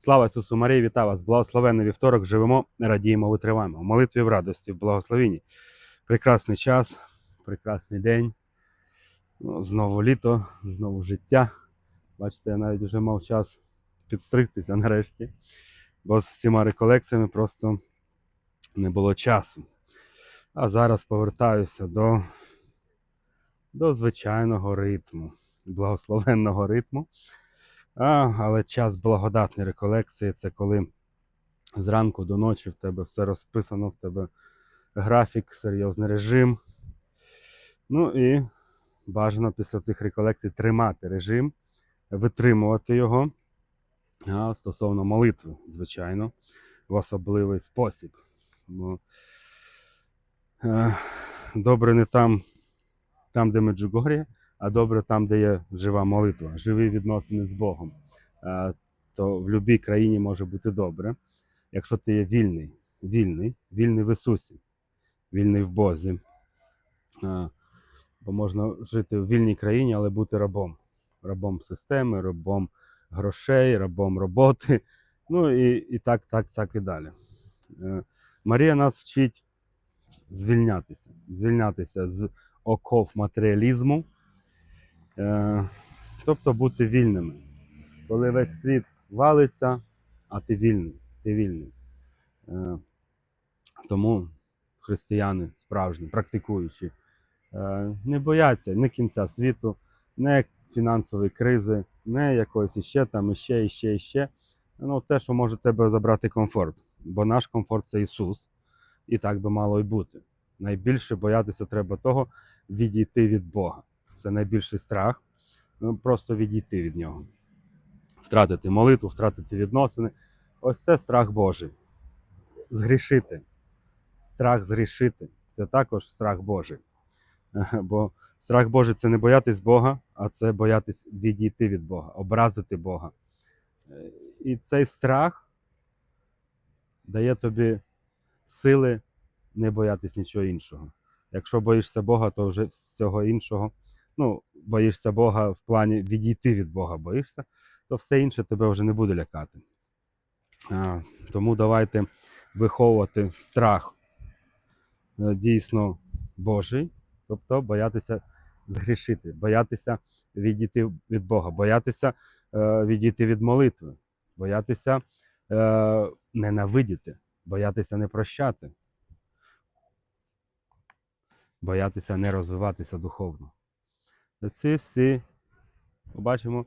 Слава Ісусу Марії, вітаю вас! Благословенний вівторок, живемо, радіємо, витриваємо. В молитві в радості, в благословенні. Прекрасний час, прекрасний день. Ну, знову літо, знову життя. Бачите, я навіть вже мав час підстригтися нарешті, бо з всіма реколекціями просто не було часу. А зараз повертаюся до, до звичайного ритму, благословенного ритму. А, але час благодатної реколекції це коли зранку до ночі в тебе все розписано, в тебе графік, серйозний режим. Ну і бажано після цих реколекцій тримати режим, витримувати його а, стосовно молитви, звичайно, в особливий спосіб. Бо, е, добре не там, там, де Меджугор'я, а добре там, де є жива молитва, живі відносини з Богом. Е, То в будь-якій країні може бути добре, якщо ти є вільний, вільний, вільний в Ісусі, вільний в Бозі. Е, Бо можна жити в вільній країні, але бути рабом. Рабом системи, рабом грошей, рабом роботи. Ну і, і так, так, так і далі. Е, Марія нас вчить звільнятися, звільнятися з оков матеріалізму, тобто бути вільними. Коли весь світ валиться, а ти вільний, ти вільний. Е, Тому християни справжні, практикуючі, е, не бояться не кінця світу, не фінансової кризи, не якоїсь іще там, іще, іще, іще. Ну, те, що може тебе забрати комфорт. Бо наш комфорт це Ісус, і так би мало й бути. Найбільше боятися треба того відійти від Бога. Це найбільший страх. Ну, просто відійти від нього. Втратити молитву, втратити відносини. Ось це страх Божий. Згрішити. Страх згрішити. Це також страх Божий. Бо страх Божий це не боятись Бога, а це боятись відійти від Бога, образити Бога. І цей страх дає тобі сили не боятись нічого іншого. Якщо боїшся Бога, то вже всього іншого. Ну, боїшся Бога в плані відійти від Бога, боїшся, то все інше тебе вже не буде лякати. А, тому давайте виховувати страх е, дійсно Божий, тобто боятися згрішити, боятися відійти від Бога, боятися е, відійти від молитви, боятися е, ненавидіти, боятися не прощати, боятися не розвиватися духовно. Ці всі, бачимо,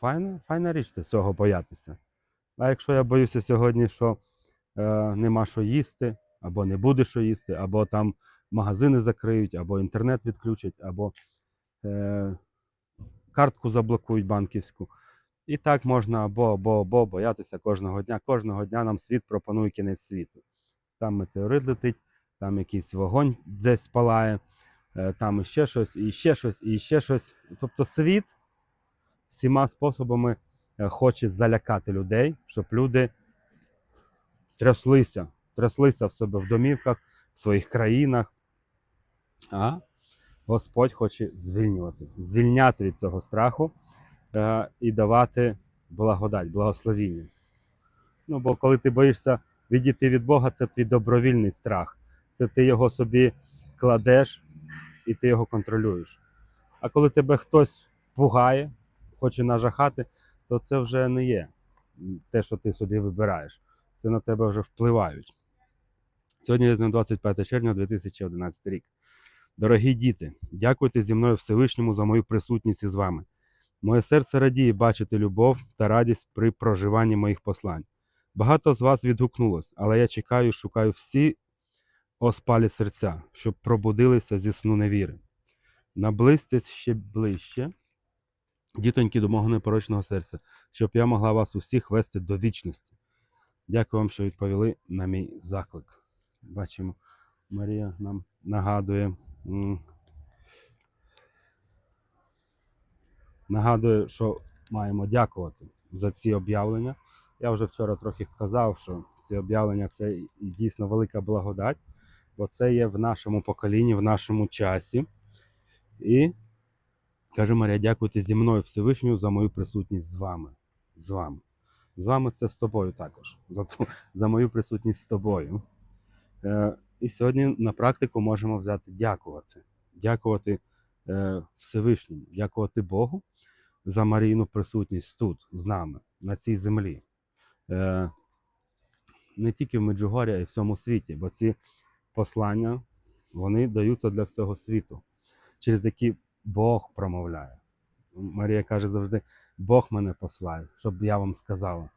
файна, файна річ це цього боятися. А якщо я боюся сьогодні, що е, нема що їсти, або не буде що їсти, або там магазини закриють, або інтернет відключать, або е, картку заблокують банківську. І так можна або, або, або боятися кожного дня. Кожного дня нам світ пропонує кінець світу. Там метеорит летить, там якийсь вогонь десь палає, там іще щось, і ще щось, і ще щось. Тобто світ всіма способами е, хоче залякати людей, щоб люди тряслися, тряслися в себе в домівках, в своїх країнах. А Господь хоче звільнювати, звільняти від цього страху е, і давати благодать, благословіння. Ну, бо коли ти боїшся відійти від Бога, це твій добровільний страх. Це ти його собі кладеш і ти його контролюєш. А коли тебе хтось пугає, хоче нажахати, то це вже не є те, що ти собі вибираєш. Це на тебе вже впливають. Сьогодні візьмемо 25 червня 2011 рік. Дорогі діти, дякуйте зі мною Всевишньому за мою присутність із вами. Моє серце радіє бачити любов та радість при проживанні моїх послань. Багато з вас відгукнулось, але я чекаю шукаю всі оспалі серця, щоб пробудилися зі сну невіри. Наблизьтесь ще ближче, дітоньки до мого непорочного серця, щоб я могла вас усіх вести до вічності. Дякую вам, що відповіли на мій заклик. Бачимо, Марія нам нагадує. м, Нагадує, що маємо дякувати за ці об'явлення. Я вже вчора трохи казав, що ці об'явлення це дійсно велика благодать, бо це є в нашому поколінні, в нашому часі. І каже Марія, дякуйте зі мною Всевишню за мою присутність з вами. З вами. З вами це з тобою також. За, за мою присутність з тобою. Е, і сьогодні на практику можемо взяти дякувати. Дякувати е, Всевишньому, дякувати Богу за Марійну присутність тут, з нами, на цій землі. Е, не тільки в Меджугорі, а й в всьому світі, бо ці послання вони даються для всього світу, через які Бог промовляє. Марія каже завжди: Бог мене послає, щоб я вам сказала.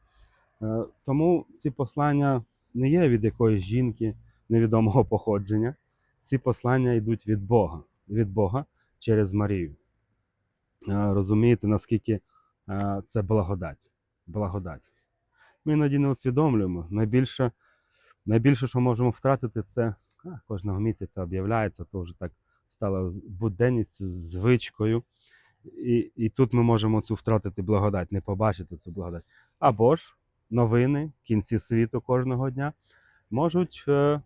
Е, Тому ці послання не є від якоїсь жінки невідомого походження. Ці послання йдуть від Бога, від Бога через Марію. Е, Розумієте, наскільки е, це благодать. благодать. Ми іноді не усвідомлюємо. Найбільше, найбільше, що можемо втратити, це кожного місяця об'являється, то вже так стало буденністю, звичкою. І, і тут ми можемо цю втратити благодать, не побачити цю благодать. Або ж новини кінці світу кожного дня можуть е,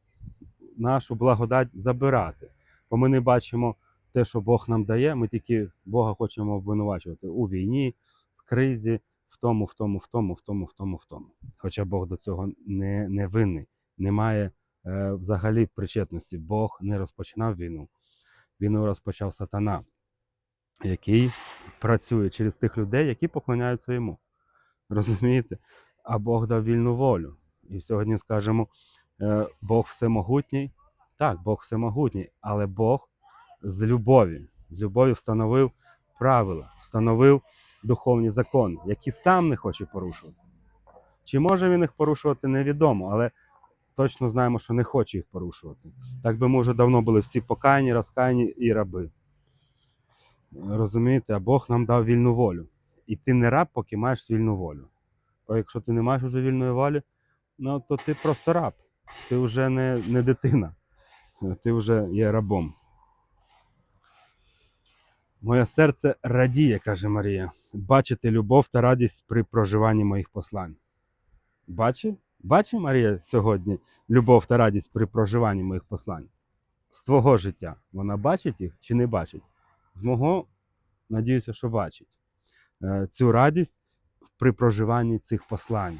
нашу благодать забирати. Бо ми не бачимо те, що Бог нам дає, ми тільки Бога хочемо обвинувачувати у війні, в кризі, в тому, в тому, в тому, в тому, в тому, в тому. Хоча Бог до цього не, не винний, немає е, взагалі причетності. Бог не розпочинав війну. Війну розпочав сатана, який працює через тих людей, які поклоняються йому. Розумієте? А Бог дав вільну волю. І сьогодні скажемо, е, Бог всемогутній. Так, Бог всемогутній, але Бог з любові. З любові встановив правила, встановив духовні закони, які сам не хоче порушувати. Чи може він їх порушувати, невідомо, але точно знаємо, що не хоче їх порушувати. Так би ми вже давно були всі покаяні, розкаяні і раби. Розумієте, а Бог нам дав вільну волю. І ти не раб, поки маєш вільну волю. Бо якщо ти не маєш вже вільної волі, ну то ти просто раб. Ти вже не, не дитина. Ти вже є рабом. Моє серце радіє, каже Марія, бачити любов та радість при проживанні моїх послань. Бачив? Бачив Марія сьогодні любов та радість при проживанні моїх послань? З твого життя. Вона бачить їх чи не бачить? З мого, надіюся, що бачить. Е, Цю радість при проживанні цих послань.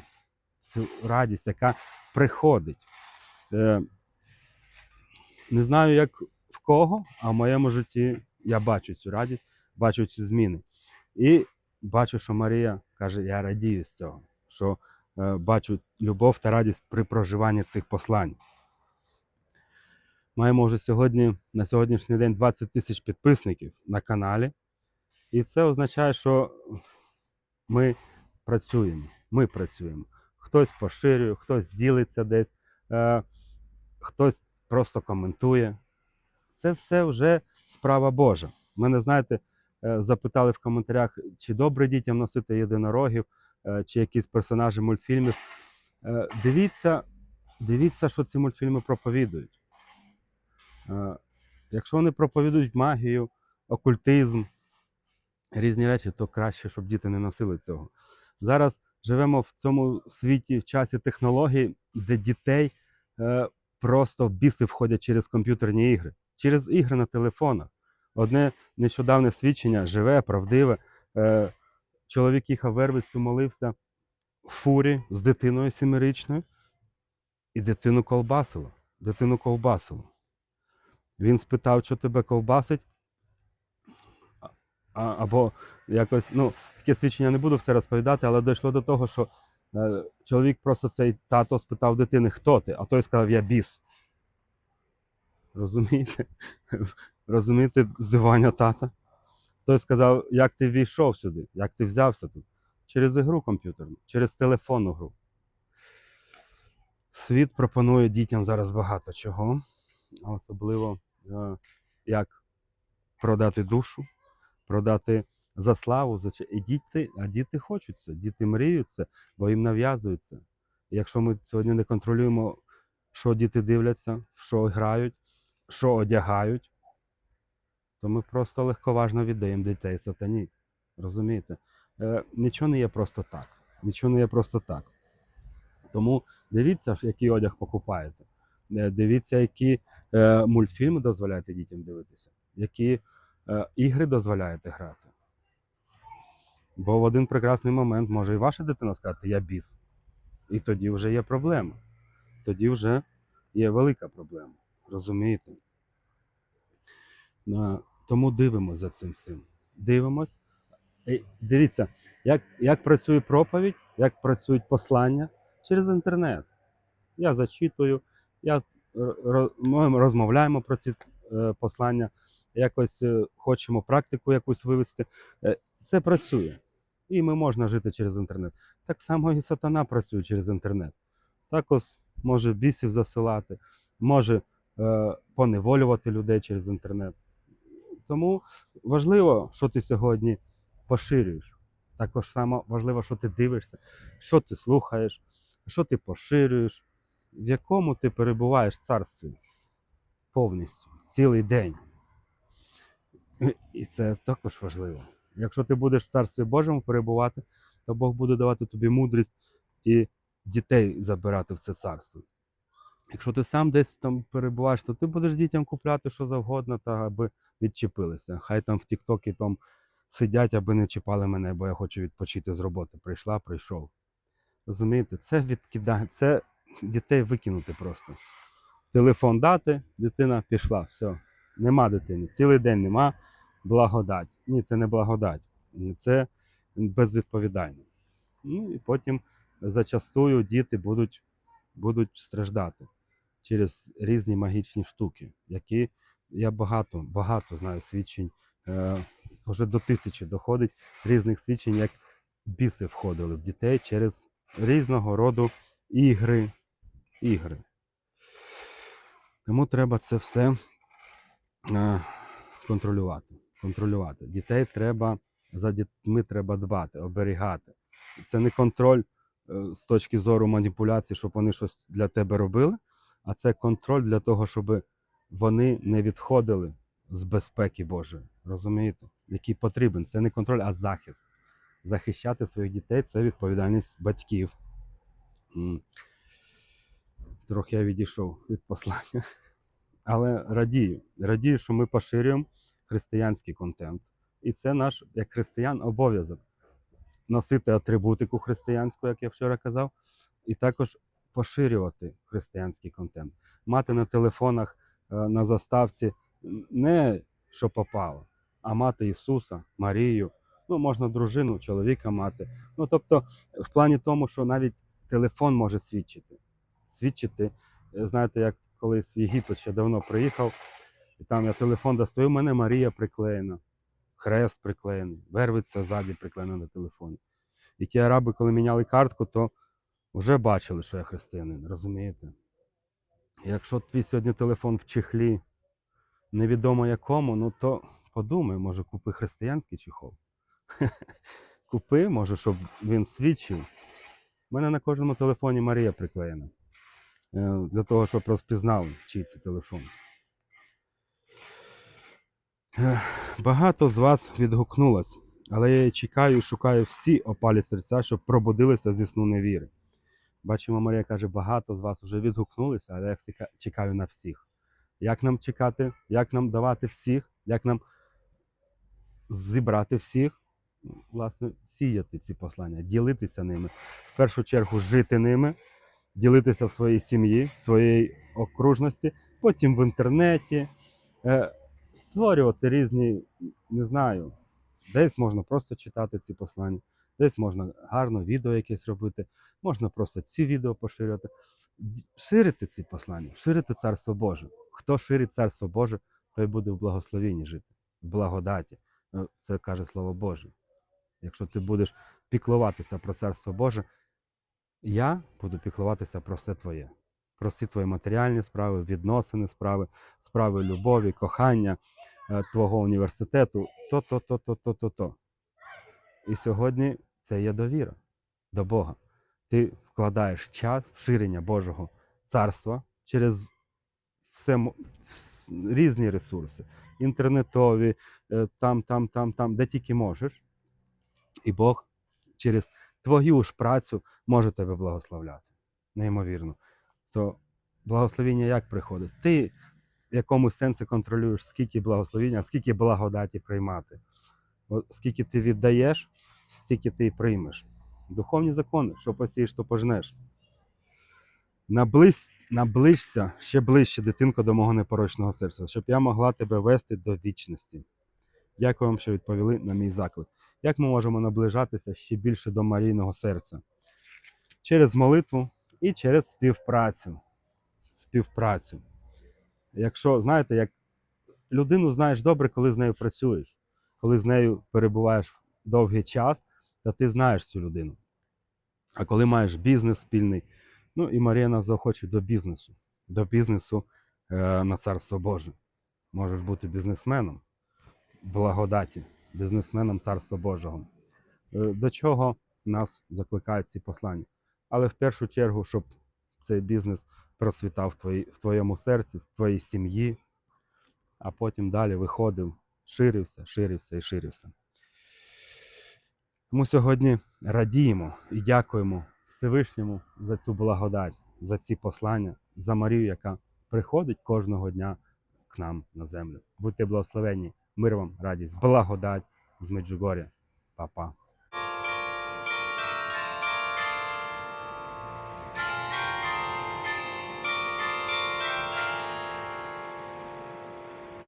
Цю радість, яка приходить. Е, Не знаю, як в кого, а в моєму житті я бачу цю радість, бачу ці зміни. І бачу, що Марія каже: я радію з цього, що бачу любов та радість при проживанні цих послань. Маємо вже сьогодні, на сьогоднішній день 20 тисяч підписників на каналі. І це означає, що ми працюємо. Ми працюємо. Хтось поширює, хтось ділиться десь, е, хтось просто коментує. Це все вже справа Божа. Мене, знаєте, е, запитали в коментарях, чи добре дітям носити єдинорогів, е, чи якісь персонажі мультфільмів. Е, Дивіться, дивіться, що ці мультфільми проповідують. Е, Якщо вони проповідують магію, окультизм, різні речі, то краще, щоб діти не носили цього. Зараз живемо в цьому світі, в часі технологій, де дітей е, просто в біси входять через комп'ютерні ігри, через ігри на телефонах. Одне нещодавне свідчення, живе, правдиве. Чоловік їхав Вервицю, молився в фурі з дитиною сімирічною, і дитину ковбасило. Дитину ковбасило. Він спитав, що тебе ковбасить. А- або якось, ну, таке свідчення не буду все розповідати, але дійшло до того, що е, чоловік просто цей тато спитав дитини, хто ти, а той сказав, я біс. Розумієте? Розумієте здивування тата? Той сказав, як ти війшов сюди, як ти взявся тут? Через ігру комп'ютерну, через телефонну гру. Світ пропонує дітям зараз багато чого, особливо е, як продати душу, продати за славу, за і діти, а діти хочуть діти мріють це, бо їм. І Якщо ми сьогодні не контролюємо, що діти дивляться, в що грають, що одягають, то ми просто легковажно віддаємо дітей сатані. Розумієте? Е, нічого не є просто так. Нічого не є просто так. Тому дивіться, який одяг покупаєте. Е, Дивіться, які е, мультфільми дозволяєте дітям дивитися, які е, ігри дозволяєте грати. Бо в один прекрасний момент може і ваша дитина сказати, я біс. І тоді вже є проблема. Тоді вже є велика проблема. Розумієте? Тому дивимося за цим всім. Дивимось. Дивіться, як, як працює проповідь, як працюють послання через інтернет. Я зачитую, я ми розмовляємо про ці е, послання, якось е, хочемо практику якусь вивести. Е, Це працює. І ми можна жити через інтернет. Так само і сатана працює через інтернет. Також може бісів засилати, може е, поневолювати людей через інтернет. Тому важливо, що ти сьогодні поширюєш. Також само важливо, що ти дивишся, що ти слухаєш, що ти поширюєш, в якому ти перебуваєш в царстві повністю, цілий день. І це також важливо. Якщо ти будеш в царстві Божому перебувати, то Бог буде давати тобі мудрість і дітей забирати в це царство. Якщо ти сам десь там перебуваєш, то ти будеш дітям купляти що завгодно, та аби відчепилися. Хай там в Тіктокі там сидять, аби не чіпали мене, бо я хочу відпочити з роботи. Прийшла, прийшов. Розумієте, це відкидає, це дітей викинути просто. Телефон дати, дитина пішла, все. Нема дитини. Цілий день нема благодать. Ні, це не благодать. Це безвідповідально. Ну і потім зачастую діти будуть, будуть страждати через різні магічні штуки, які я багато, багато знаю свідчень, е, вже до тисячі доходить різних свідчень, як біси входили в дітей через різного роду ігри. ігри. Тому треба це все е, контролювати. контролювати. Дітей треба за дітьми треба дбати, оберігати. Це не контроль е, з точки зору маніпуляції, щоб вони щось для тебе робили, а це контроль для того, щоб вони не відходили з безпеки Божої. Розумієте? Який потрібен. Це не контроль, а захист. Захищати своїх дітей це відповідальність батьків. Трохи я відійшов від послання. Але радію. Радію, що ми поширюємо християнський контент. І це наш, як християн, обов'язок носити атрибутику християнську, як я вчора казав, і також поширювати християнський контент. Мати на телефонах, е, на заставці не що попало, а мати Ісуса, Марію. Ну, можна дружину, чоловіка мати. Ну, тобто, в плані тому, що навіть телефон може свідчити. Свідчити, Е, знаєте, як колись в Єгипет ще давно приїхав, і там я телефон достаю, у мене Марія приклеєна, хрест приклеєний, вервиця ззаді приклеєна на телефоні. І ті араби, коли міняли картку, то вже бачили, що я християнин, розумієте? Якщо твій сьогодні телефон в чехлі, невідомо якому, ну то подумай, може купи християнський чехол. Купи, може, щоб він свідчив. У мене на кожному телефоні Марія приклеєна. Е, Для того, щоб розпізнали, чий це телефон. Багато з вас відгукнулось, але я чекаю і шукаю всі опалі серця, щоб пробудилися зі сну невіри. Бачимо, Марія каже, багато з вас вже відгукнулися, але я чекаю на всіх. Як нам чекати, як нам давати всіх, як нам зібрати всіх, власне, сіяти ці послання, ділитися ними. В першу чергу жити ними, ділитися в своїй сім'ї, в своїй окружності, потім в інтернеті, е, створювати різні, не знаю, десь можна просто читати ці послання, десь можна гарно відео якесь робити, можна просто ці відео поширювати. Ширити ці послання, ширити Царство Боже. Хто ширить Царство Боже, той буде в благословенні жити, в благодаті. Е, Це каже Слово Боже. Якщо ти будеш піклуватися про Царство Боже, я буду піклуватися про все твоє, про всі твої матеріальні справи, відносини справи, справи любові, кохання е, твого університету, то, то, то, то, то, то, то. І сьогодні це є довіра до Бога. Ти вкладаєш час в ширення Божого царства через все, різні ресурси, інтернетові, е, там, там, там, там, де тільки можеш. І Бог через твою ж працю може тебе благословляти. Неймовірно. То благословіння як приходить? Ти в якомусь сенсі контролюєш, скільки благословіння, скільки благодаті приймати. Скільки ти віддаєш, стільки ти і приймеш. Духовні закони, що посієш, то пожнеш. Наблизь, наближся ще ближче, дитинко, до мого непорочного серця, щоб я могла тебе вести до вічності. Дякую вам, що відповіли на мій заклик. Як ми можемо наближатися ще більше до Марійного серця? Через молитву і через співпрацю. Співпрацю. Якщо, знаєте, як людину знаєш добре, коли з нею працюєш, коли з нею перебуваєш довгий час, то ти знаєш цю людину. А коли маєш бізнес спільний, ну і Марія нас заохочує до бізнесу, до бізнесу е, на Царство Боже. Можеш бути бізнесменом благодаті, бізнесменом Царства Божого. Е, До чого нас закликають ці послання? Але в першу чергу, щоб цей бізнес процвітав в твоєму серці, в твоїй сім'ї, а потім далі виходив, ширився, ширився і ширився. Тому сьогодні радіємо і дякуємо Всевишньому за цю благодать, за ці послання, за Марію, яка приходить кожного дня к нам на землю. Будьте благословенні, мир вам, радість, благодать з Меджугоря. Па-па.